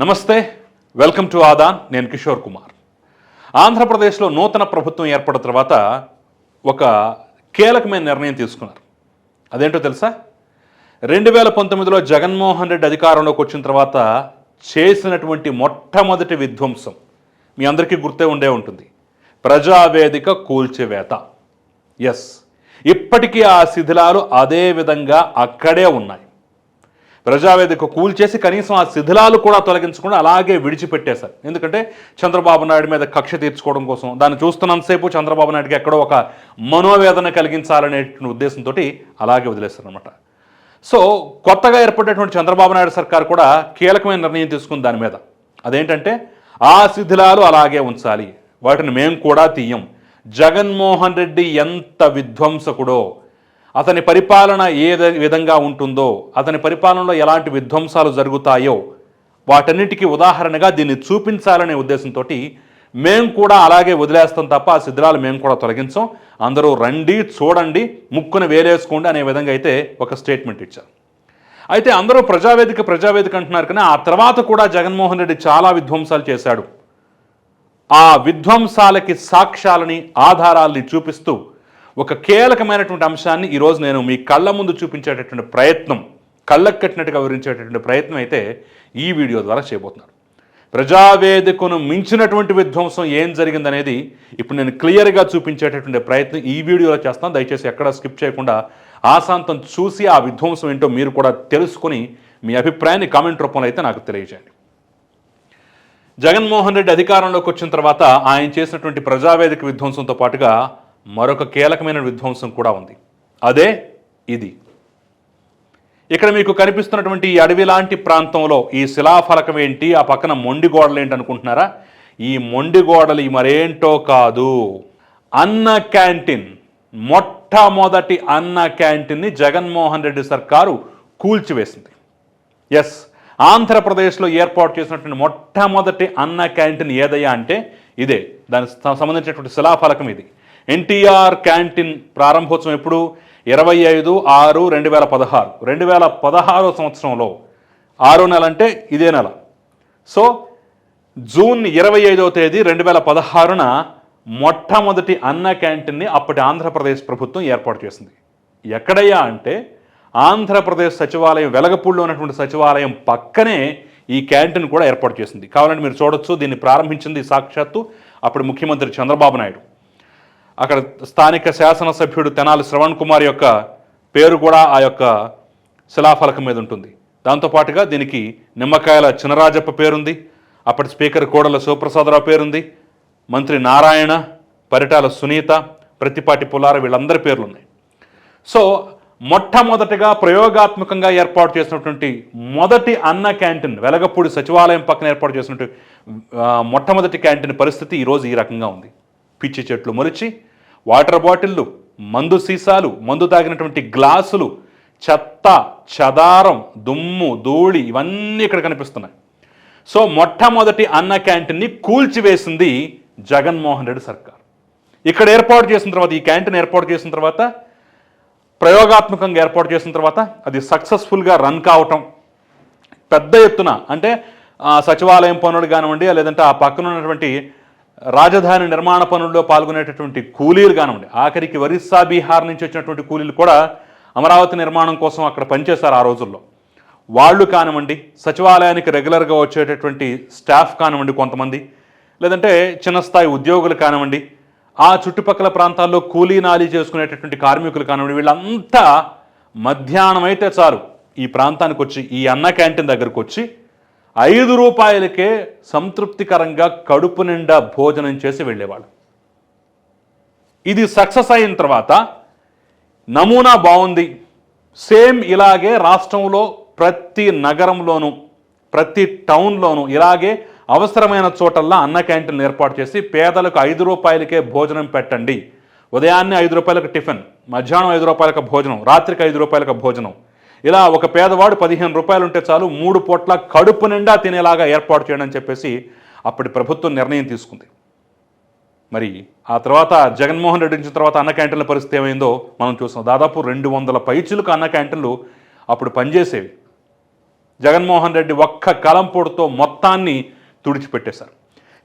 నమస్తే welcome to Aadan నేను కిషోర్ కుమార్. ఆంధ్రప్రదేశ్లో నూతన ప్రభుత్వం ఏర్పడిన తర్వాత ఒక కీలకమైన నిర్ణయం తీసుకున్నారు. అదేంటో తెలుసా? రెండు వేల పంతొమ్మిదిలో జగన్మోహన్ రెడ్డి అధికారంలోకి వచ్చిన తర్వాత చేసినటువంటి మొట్టమొదటి విధ్వంసం మీ అందరికీ గుర్తే ఉండే ఉంటుంది. ప్రజావేదిక కూల్చివేత. ఎస్ ఇప్పటికీ ఆ శిథిలాలు అదే విధంగా అక్కడే ఉన్నాయి. ప్రజావేదిక కూల్చేసి కనీసం ఆ శిథిలాలు కూడా తొలగించకుండా అలాగే విడిచిపెట్టేశారు. ఎందుకంటే చంద్రబాబు నాయుడు మీద కక్ష తీర్చుకోవడం కోసం దాన్ని చూస్తున్నంతసేపు చంద్రబాబు నాయుడుకి ఎక్కడో ఒక మనోవేదన కలిగించాలనే ఉద్దేశంతో అలాగే వదిలేస్తారనమాట సో కొత్తగా ఏర్పడినటువంటి చంద్రబాబు నాయుడు సర్కార్ కూడా కీలకమైన నిర్ణయం తీసుకుంది దాని మీద. అదేంటంటే ఆ శిథిలాలు అలాగే ఉంచాలి. వాటిని మేము కూడా తీయం. జగన్మోహన్ రెడ్డి ఎంత విధ్వంసకుడో అతని పరిపాలన ఏ విధంగా ఉంటుందో అతని పరిపాలనలో ఎలాంటి విధ్వంసాలు జరుగుతాయో వాటన్నిటికీ ఉదాహరణగా దీన్ని చూపించాలనే ఉద్దేశంతో మేము కూడా అలాగే వదిలేస్తాం తప్ప ఆ శిథిలాలు మేము కూడా తొలగించాం. అందరూ రండి చూడండి ముక్కున వేలేసుకోండి అనే విధంగా అయితే ఒక స్టేట్మెంట్ ఇచ్చారు. అయితే అందరూ ప్రజావేదిక ప్రజావేదిక అంటున్నారు కానీ ఆ తర్వాత కూడా జగన్మోహన్ రెడ్డి చాలా విధ్వంసాలు చేశాడు. ఆ విధ్వంసాలకి సాక్ష్యాలని ఆధారాల్ని చూపిస్తూ ఒక కీలకమైనటువంటి అంశాన్ని ఈరోజు నేను మీ కళ్ళ ముందు చూపించేటటువంటి ప్రయత్నం కళ్ళకు కట్టినట్టుగా వివరించేటటువంటి ప్రయత్నం అయితే ఈ వీడియో ద్వారా చేయబోతున్నాను ప్రజావేదికను మించినటువంటి విధ్వంసం ఏం జరిగిందనేది ఇప్పుడు నేను క్లియర్గా చూపించేటటువంటి ప్రయత్నం ఈ వీడియోలో చేస్తాను. దయచేసి ఎక్కడ స్కిప్ చేయకుండా ఆశాంతం చూసి ఆ విధ్వంసం ఏంటో మీరు కూడా తెలుసుకొని మీ అభిప్రాయాన్ని కామెంట్ రూపంలో అయితే నాకు తెలియజేయండి. జగన్మోహన్ రెడ్డి అధికారంలోకి వచ్చిన తర్వాత ఆయన చేసినటువంటి ప్రజావేదిక విధ్వంసంతో పాటుగా మరొక కీలకమైన విధ్వంసం కూడా ఉంది. అదే ఇది. ఇక్కడ మీకు కనిపిస్తున్నటువంటి ఈ అడవి లాంటి ప్రాంతంలో ఈ శిలాఫలకం ఏంటి? ఆ పక్కన మొండి గోడలు ఏంటి అనుకుంటున్నారా? ఈ మొండి గోడలు మరేంటో కాదు. అన్న క్యాంటీన్ మొట్టమొదటి అన్న క్యాంటీన్ని జగన్మోహన్ రెడ్డి సర్కారు కూల్చివేసింది. ఎస్ ఆంధ్రప్రదేశ్లో ఏర్పాటు చేసినటువంటి మొట్టమొదటి అన్న క్యాంటీన్ ఏదయ్యా అంటే ఇదే. దానికి సంబంధించినటువంటి శిలాఫలకం ఇది. ఎన్టీఆర్ క్యాంటీన్ ప్రారంభోత్సవం ఎప్పుడు? ఇరవై ఐదు ఆరు రెండు వేల పదహారు. రెండు వేల పదహారో సంవత్సరంలో. ఆరో నెల అంటే ఇదే నెల. సో జూన్ ఇరవై ఐదవ తేదీ రెండు వేల పదహారున మొట్టమొదటి అన్న క్యాంటీన్ని అప్పటి ఆంధ్రప్రదేశ్ ప్రభుత్వం ఏర్పాటు చేసింది. ఎక్కడయ్యా అంటే ఆంధ్రప్రదేశ్ సచివాలయం వెలగపూడిలో ఉన్నటువంటి సచివాలయం పక్కనే ఈ క్యాంటీన్ కూడా ఏర్పాటు చేసింది. కావాలంటే మీరు చూడొచ్చు దీన్ని ప్రారంభించింది సాక్షాత్తు అప్పుడు ముఖ్యమంత్రి చంద్రబాబు నాయుడు. అక్కడ స్థానిక శాసనసభ్యుడు తెనాలి శ్రవణ్ కుమార్ యొక్క పేరు కూడా ఆ యొక్క శిలాఫలకం మీద ఉంటుంది. దాంతోపాటుగా దీనికి నిమ్మకాయల చినరాజప్ప పేరుంది. అప్పటి స్పీకర్ కోడల శివప్రసాదరావు పేరుంది. మంత్రి నారాయణ పరిటాల సునీత ప్రతిపాటి పులార వీళ్ళందరి పేర్లు ఉన్నాయి సో మొట్టమొదటిగా ప్రయోగాత్మకంగా ఏర్పాటు చేసినటువంటి మొదటి అన్న క్యాంటీన్ వెలగపూడి సచివాలయం పక్కన ఏర్పాటు చేసినటువంటి మొట్టమొదటి క్యాంటీన్ పరిస్థితి ఈరోజు ఈ రకంగా ఉంది. పిచ్చి చెట్లు మొలిచి వాటర్ బాటిళ్ళు మందు సీసాలు మందు తాగినటువంటి గ్లాసులు చెత్త చదారం దుమ్ము ధూళి ఇవన్నీ ఇక్కడ కనిపిస్తున్నాయి. సో మొట్టమొదటి అన్న క్యాంటీన్ని కూల్చివేసింది జగన్మోహన్ రెడ్డి సర్కార్. ఇక్కడ ఏర్పాటు చేసిన తర్వాత ఈ క్యాంటీన్ ఏర్పాటు చేసిన తర్వాత ప్రయోగాత్మకంగా ఏర్పాటు చేసిన తర్వాత అది సక్సెస్ఫుల్గా రన్ కావటం పెద్ద ఎత్తున అంటే సచివాలయం పనులు కానివ్వండి లేదంటే ఆ పక్కన ఉన్నటువంటి రాజధాని నిర్మాణ పనుల్లో పాల్గొనేటటువంటి కూలీలు కానివ్వండి ఆఖరికి ఒరిస్సా బీహార్ నుంచి వచ్చినటువంటి కూలీలు కూడా అమరావతి నిర్మాణం కోసం అక్కడ పనిచేశారు ఆ రోజుల్లో. వాళ్ళు కానివ్వండి సచివాలయానికి రెగ్యులర్గా వచ్చేటటువంటి స్టాఫ్ కానివ్వండి కొంతమంది లేదంటే చిన్న స్థాయి ఉద్యోగులు కానివ్వండి ఆ చుట్టుపక్కల ప్రాంతాల్లో కూలీ నాలీ చేసుకునేటటువంటి కార్మికులు కానివ్వండి వీళ్ళంతా మధ్యాహ్నం అయితే చాలు ఈ ప్రాంతానికి వచ్చి ఈ అన్న క్యాంటీన్ దగ్గరకు వచ్చి ఐదు రూపాయలకే సంతృప్తికరంగా కడుపు నిండా భోజనం చేసి వెళ్ళేవాళ్ళు. ఇది సక్సెస్ అయిన తర్వాత నమూనా బాగుంది. సేమ్ ఇలాగే రాష్ట్రంలో ప్రతి నగరంలోనూ ప్రతి టౌన్లోనూ ఇలాగే అవసరమైన చోటల్లా అన్న క్యాంటీన్ ఏర్పాటు చేసి పేదలకు ఐదు రూపాయలకే భోజనం పెట్టండి. ఉదయాన్నే ఐదు రూపాయలకు టిఫిన్ మధ్యాహ్నం ఐదు రూపాయలకు భోజనం రాత్రికి ఐదు రూపాయలకు భోజనం. ఇలా ఒక పేదవాడు పదిహేను రూపాయలు ఉంటే చాలు మూడు పూట్ల కడుపు నిండా తినేలాగా ఏర్పాటు చేయడం అని చెప్పేసి అప్పటి ప్రభుత్వం నిర్ణయం తీసుకుంది. మరి ఆ తర్వాత జగన్మోహన్ రెడ్డి వచ్చిన తర్వాత అన్న క్యాంటీన్ల పరిస్థితి ఏమైందో మనం చూసాం దాదాపు రెండు వందల పైచులకు అన్న క్యాంటీన్లు అప్పుడు పనిచేసేవి. జగన్మోహన్ రెడ్డి ఒక్క కలంపొడితో మొత్తాన్ని తుడిచిపెట్టేశారు.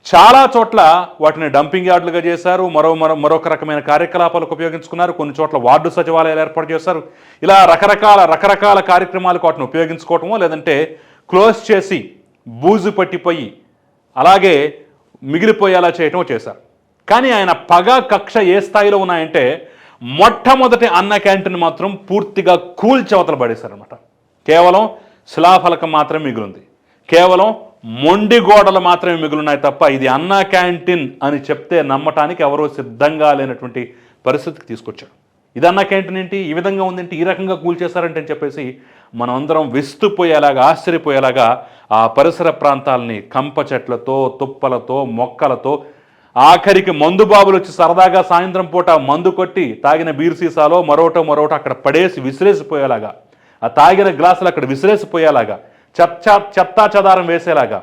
చాలా చోట్ల వాటిని డంపింగ్ యార్డులుగా చేశారు. మరో మరో మరొక రకమైన కార్యకలాపాలకు ఉపయోగించుకున్నారు. కొన్ని చోట్ల వార్డు సచివాలయాలు ఏర్పాటు చేశారు. ఇలా రకరకాల రకరకాల కార్యక్రమాలకు వాటిని ఉపయోగించుకోవటమో లేదంటే క్లోజ్ చేసి బూజు పట్టిపోయి అలాగే మిగిలిపోయేలా చేయటం చేశారు. కానీ ఆయన పగ కక్ష ఏ స్థాయిలో ఉన్నాయంటే మొట్టమొదటి అన్న క్యాంటీన్ మాత్రం పూర్తిగా కూల్చవతలు పడేశారనమాట కేవలం శిలాఫలకం మాత్రం మిగిలింది. కేవలం మొండి గోడలు మాత్రమే మిగులున్నాయి తప్ప ఇది అన్నా క్యాంటీన్ అని చెప్తే నమ్మటానికి ఎవరో సిద్ధంగా లేనటువంటి పరిస్థితికి తీసుకొచ్చాడు. ఇది అన్నా క్యాంటీన్ ఏంటి? ఈ విధంగా ఉందేంటి ఈ రకంగా కూల్చేశారంటే అని చెప్పేసి మనం అందరం విస్తుపోయేలాగా ఆశ్చర్యపోయేలాగా ఆ పరిసర ప్రాంతాలని కంప చెట్లతో తుప్పలతో మొక్కలతో ఆఖరికి మందు బాబులు వచ్చి సరదాగా సాయంత్రం పూట మందు కొట్టి తాగిన బీర్ సీసాలో మరోటో మరోటో అక్కడ పడేసి విసిరేసిపోయేలాగా ఆ తాగిన గ్లాసులు అక్కడ విసిరేసిపోయేలాగా చెత్తా చెత్తా చెదారం వేసేలాగా.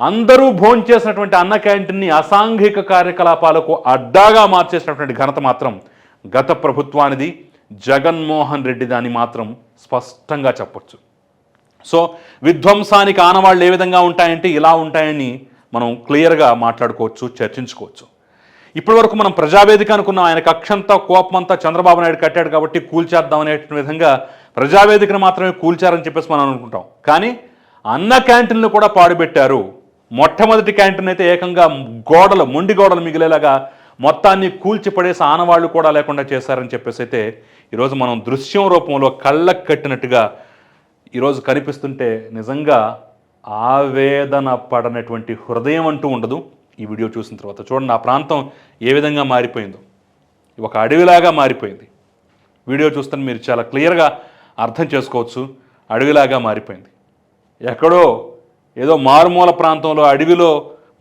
అందరూ భోంచేసినటువంటి అన్న క్యాంటీన్ని అసాంఘిక కార్యకలాపాలకు అడ్డాగా మార్చేసినటువంటి ఘనత మాత్రం గత ప్రభుత్వానిది. జగన్మోహన్ రెడ్డి దాన్ని మాత్రం స్పష్టంగా చెప్పొచ్చు. సో విధ్వంసానికి ఆనవాళ్ళు ఏ విధంగా ఉంటాయంటే ఇలా ఉంటాయని మనం క్లియర్గా మాట్లాడుకోవచ్చు చర్చించుకోవచ్చు. ఇప్పటి వరకు మనం ప్రజావేదిక అనుకున్నాం. ఆయన కక్షంతా కోపమంతా చంద్రబాబు నాయుడు కట్టాడు కాబట్టి కూల్చేద్దాం అనేటువంటి విధంగా ప్రజావేదికను మాత్రమే కూల్చారని చెప్పేసి మనం అనుకుంటాం. కానీ అన్న క్యాంటీన్లు కూడా పాడుపెట్టారు మొట్టమొదటి క్యాంటీన్ అయితే ఏకంగా గోడలు మొండి గోడలు మిగిలేలాగా మొత్తాన్ని కూల్చిపడేసి ఆనవాళ్ళు కూడా లేకుండా చేశారని చెప్పేసి అయితే ఈరోజు మనం దృశ్యం రూపంలో కళ్ళకు కట్టినట్టుగా ఈరోజు కనిపిస్తుంటే నిజంగా ఆవేదన పడనటువంటి హృదయం అంటూ ఉండదు. ఈ వీడియో చూసిన తర్వాత చూడండి ఆ ప్రాంతం ఏ విధంగా మారిపోయిందో. ఒక అడవిలాగా మారిపోయింది. వీడియో చూస్తే మీరు చాలా క్లియర్గా అర్థం చేసుకోవచ్చు. అడవిలాగా మారిపోయింది. ఎక్కడో ఏదో మారుమూల ప్రాంతంలో అడవిలో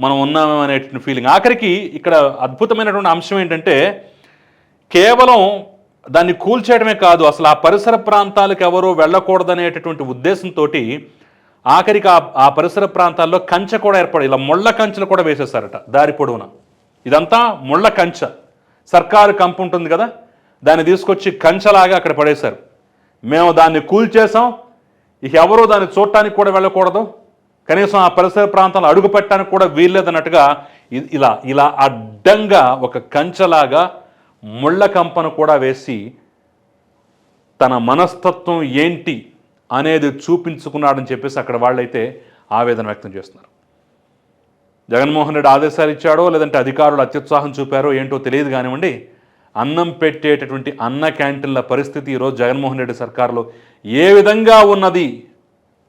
మనం ఉన్నాము అనేటువంటి ఫీలింగ్ ఆఖరికి ఇక్కడ అద్భుతమైనటువంటి అంశం ఏంటంటే కేవలం దాన్ని కూల్చేయడమే కాదు అసలు ఆ పరిసర ప్రాంతాలకు ఎవరో వెళ్ళకూడదనేటటువంటి ఉద్దేశంతో ఆఖరికి ఆ ఆ పరిసర ప్రాంతాల్లో కంచె కూడా ఏర్పడి ఇలా ముళ్ళ కంచెలు కూడా వేసేసారట దారి పొడవున. ఇదంతా ముళ్ళ కంచె. సర్కారు కంపు ఉంటుంది కదా దాన్ని తీసుకొచ్చి కంచెలాగా అక్కడ పడేశారు. మేము దాన్ని కూల్చేసాం ఇక ఎవరూ దాన్ని చూడటానికి కూడా వెళ్ళకూడదు. కనీసం ఆ పరిసర ప్రాంతాలు అడుగు పెట్టడానికి కూడా వీల్లేదన్నట్టుగా ఇ- ఇలా ఇలా అడ్డంగా ఒక కంచెలాగా ముళ్ళ కంపను కూడా వేసి తన మనస్తత్వం ఏంటి అనేది చూపించుకున్నాడని చెప్పేసి అక్కడ వాళ్ళైతే ఆవేదన వ్యక్తం చేస్తున్నారు. జగన్మోహన్ రెడ్డి ఆదేశాలు ఇచ్చాడో లేదంటే అధికారులు అత్యుత్సాహం చూపారో ఏంటో తెలియదు కానివ్వండి. అన్నం పెట్టేటటువంటి అన్న క్యాంటీన్ల పరిస్థితి ఈరోజు జగన్మోహన్ రెడ్డి సర్కార్లో ఏ విధంగా ఉన్నది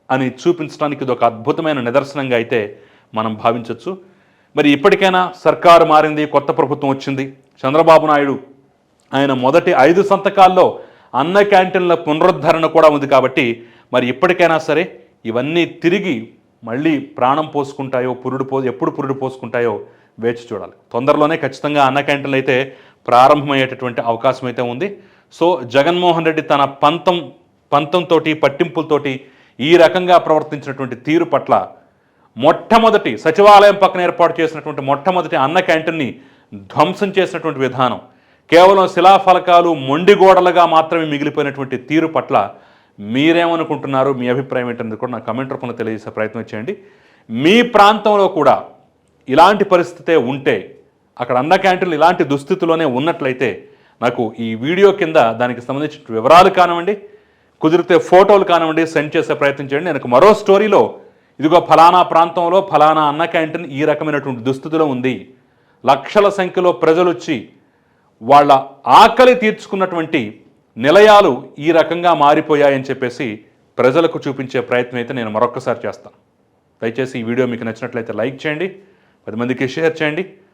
అని చూపించడానికి ఇది ఒక అద్భుతమైన నిదర్శనంగా అయితే మనం భావించవచ్చు మరి ఇప్పటికైనా సర్కారు మారింది కొత్త ప్రభుత్వం వచ్చింది. చంద్రబాబు నాయుడు ఆయన మొదటి ఐదు సంతకాల్లో అన్న క్యాంటీన్ల పునరుద్ధరణ కూడా ఉంది కాబట్టి మరి ఇప్పటికైనా సరే ఇవన్నీ తిరిగి మళ్ళీ ప్రాణం పోసుకుంటాయో పురుడు పో ఎప్పుడు పురుడు పోసుకుంటాయో వేచి చూడాలి. తొందరలోనే ఖచ్చితంగా అన్న క్యాంటీన్లు అయితే ప్రారంభమయ్యేటటువంటి అవకాశం అయితే ఉంది. సో జగన్మోహన్ రెడ్డి తన పంతం పంతంతోటి పట్టింపులతోటి ఈ రకంగా ప్రవర్తించినటువంటి తీరు పట్ల మొట్టమొదటి సచివాలయం పక్కన ఏర్పాటు చేసినటువంటి మొట్టమొదటి అన్న క్యాంటీన్ని ధ్వంసం చేసినటువంటి విధానం కేవలం శిలాఫలకాలు మొండి గోడలుగా మాత్రమే మిగిలిపోయినటువంటి తీరు పట్ల మీరేమనుకుంటున్నారు? మీ అభిప్రాయం ఏంటనేది కూడా నా కమెంట్ రూపంలో తెలియజేసే ప్రయత్నం చేయండి. మీ ప్రాంతంలో కూడా ఇలాంటి పరిస్థితే ఉంటే అక్కడ అన్న క్యాంటీన్లు ఇలాంటి దుస్థితిలోనే ఉన్నట్లయితే నాకు ఈ వీడియో కింద దానికి సంబంధించిన వివరాలు కానివ్వండి కుదిరితే ఫోటోలు కానివ్వండి సెండ్ చేసే ప్రయత్నం చేయండి. నేను మరో స్టోరీలో ఇదిగో ఫలానా ప్రాంతంలో ఫలానా అన్న క్యాంటీన్ ఈ రకమైనటువంటి దుస్థితిలో ఉంది. లక్షల సంఖ్యలో ప్రజలు వచ్చి వాళ్ళ ఆకలి తీర్చుకున్నటువంటి నిలయాలు ఈ రకంగా మారిపోయాయని చెప్పేసి ప్రజలకు చూపించే ప్రయత్నం అయితే నేను మరొకసారి చేస్తాను. దయచేసి ఈ వీడియో మీకు నచ్చినట్లయితే లైక్ చేయండి పది మందికి షేర్ చేయండి.